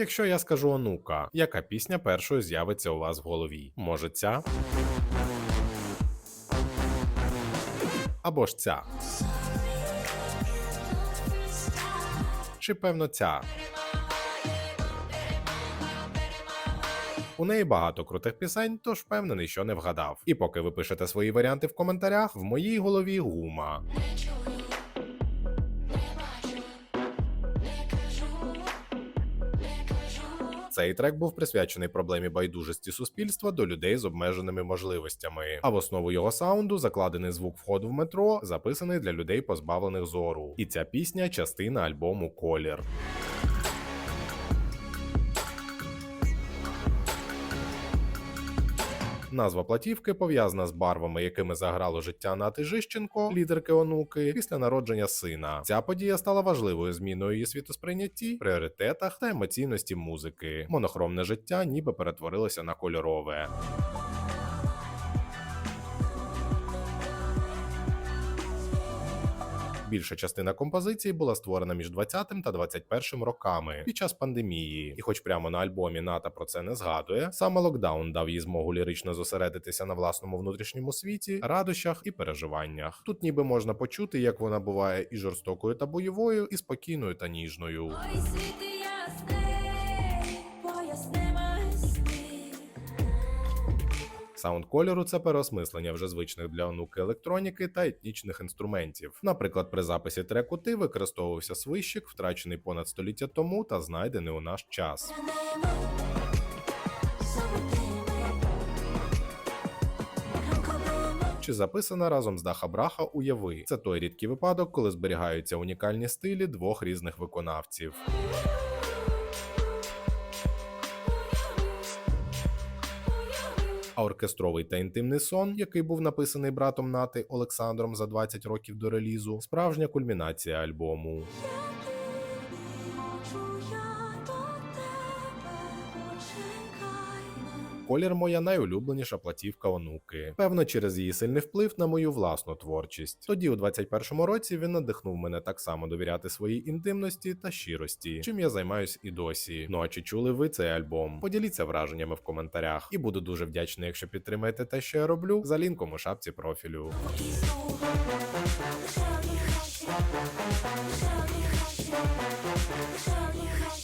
Якщо я скажу онука, яка пісня першою з'явиться у вас в голові? Може ця? Або ж ця? Чи певно ця? У неї багато крутих пісень, тож впевнений, що не вгадав. І поки ви пишете свої варіанти в коментарях, в моїй голові гума. Цей трек був присвячений проблемі байдужості суспільства до людей з обмеженими можливостями. А в основу його саунду закладений звук входу в метро, записаний для людей, позбавлених зору. І ця пісня частина альбому Колір. Назва платівки пов'язана з барвами, якими заграло життя Нати Жищенко, лідерки онуки, після народження сина. Ця подія стала важливою зміною її світосприйнятті, пріоритетах та емоційності музики. Монохромне життя ніби перетворилося на кольорове. Більша частина композиції була створена між 20 та 21 роками під час пандемії, і, хоч прямо на альбомі Ната про це не згадує, саме локдаун дав їй змогу лірично зосередитися на власному внутрішньому світі, радощах і переживаннях. Тут ніби можна почути, як вона буває і жорстокою та бойовою, і спокійною та ніжною. Ой, світи ясний, поясни Саунд кольору це переосмислення вже звичних для онуки електроніки та етнічних інструментів. Наприклад, при записі треку ти використовувався свищик, втрачений понад століття тому та знайдений у наш час. Чи записана разом з Даха Браха уяви? Це той рідкий випадок, коли зберігаються унікальні стилі двох різних виконавців. Оркестровий та інтимний сон, який був написаний братом Нати Олександром за 20 років до релізу, справжня кульмінація альбому. Колір моя найулюбленіша платівка онуки. Певно, через її сильний вплив на мою власну творчість. Тоді, у 21-му році, він надихнув мене так само довіряти своїй інтимності та щирості, чим я займаюсь і досі. Ну а чи чули ви цей альбом? Поділіться враженнями в коментарях, і буду дуже вдячний, якщо підтримаєте те, що я роблю, за лінком у шапці профілю. Хаща, шелі хаща.